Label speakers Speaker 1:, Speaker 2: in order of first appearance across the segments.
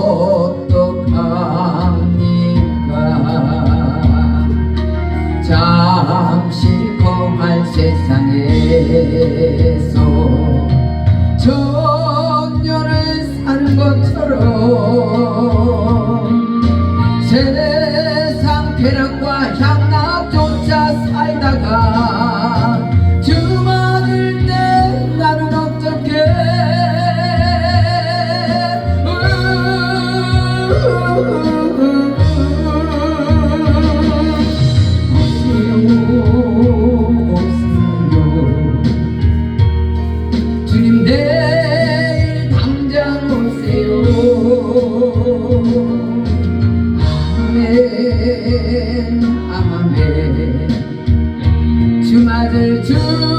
Speaker 1: 난 주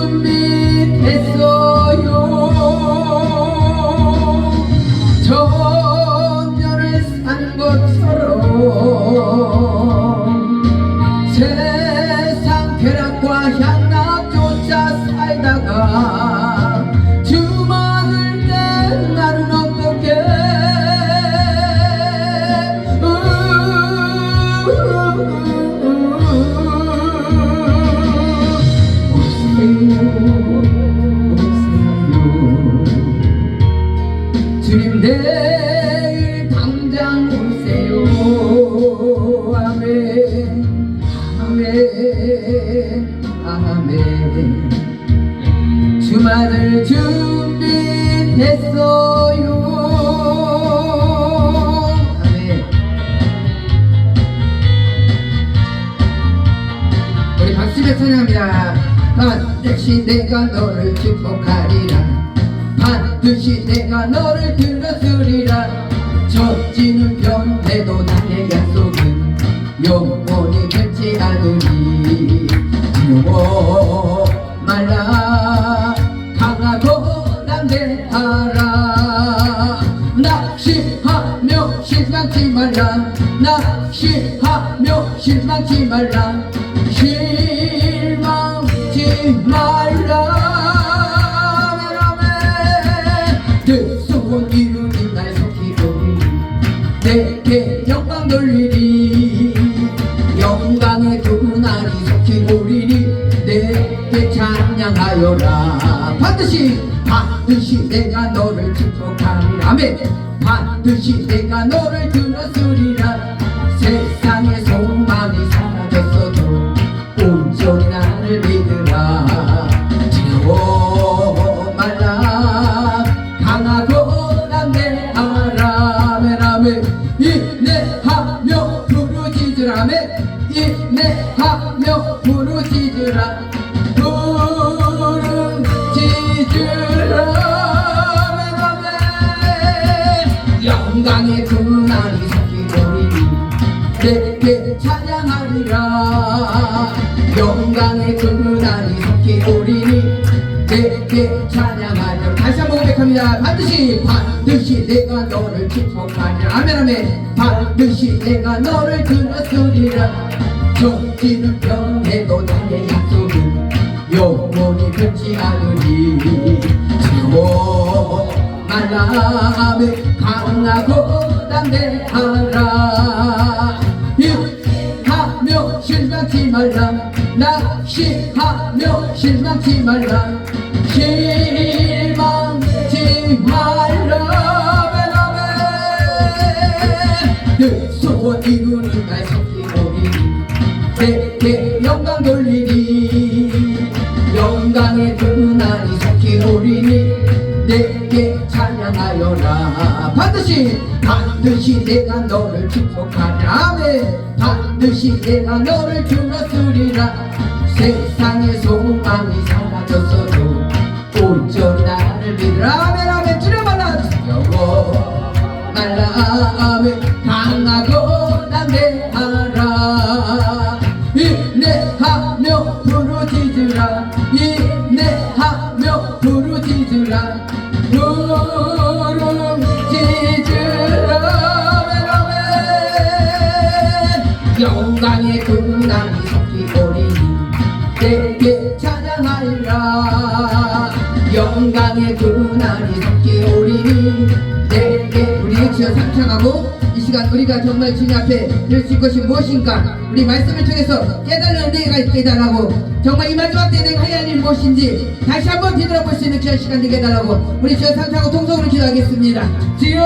Speaker 1: 주님 내일 당장 오세요. 아멘. 아멘. 아멘. 주말을 준비했어요. 아멘. 우리 박수를 찬양합니다. 반드시 내가 너를 축복하리라 반드시 내가 너를 들어주리라. 젖지는 변해도 나의 약속은 영원히 변치 않으니 두려워 말라. 강하고 담대하라. 낚시하며 실망치 말라. 낚시하며 실망치 말라 내게 영광 돌리리 영광의 두 날이 속히 오리니 내게 찬양하여라. 반드시 반드시 내가 너를 축복하리라. 아멘. 반드시 내가 너를 들었으리라. 세상 영광의 그날이 속히 오리니 내게 찬양하리라 다시 한번 고백합니다. 반드시 반드시 내가 너를 축복하리라. 아멘 아멘. 반드시 내가 너를 들었으리라. 정지는 변해도 나의 약속은 영원히 변치 않으니 두려워 말라 아멘 강하고 담대하라 실망치 말라. 실망치 말라 아멘. 늘 소원 이루는 날 섞인 우리. 내게 영광 돌리리. 영광의 그날이 우리니 내게 찬양하여라. 반드시 반드시 내가 너를 축복하라 아멘. 반드시 내가 너를 주었으리라 세상의 소망이 사라졌어도 온전히 나를 믿으라. 아멘 아멘. 주려말라 두려워 말라 아멘 강하고 담대하라. 인내하며 부르짖으라. 인내하며 부르짖으라. 부르짖으라. 아멘 아멘. 영광의 그날이 섞이오리니 내게 찬양하리라. 영광의 그날이 섞이오리니 내게 우리 액션 상창하고 이 시간 우리가 정말 주님 앞에 될수 있는 것이 무엇인가? 우리 말씀을 통해서 깨달는 내가 깨달라고 정말 이 마지막 때 내가 해야 할 일 무엇인지 다시 한번 뒤돌아볼 수 있는 귀한 시간 되게 해달라고 우리 주여 상창하고 통성으로 기도하겠습니다. 주여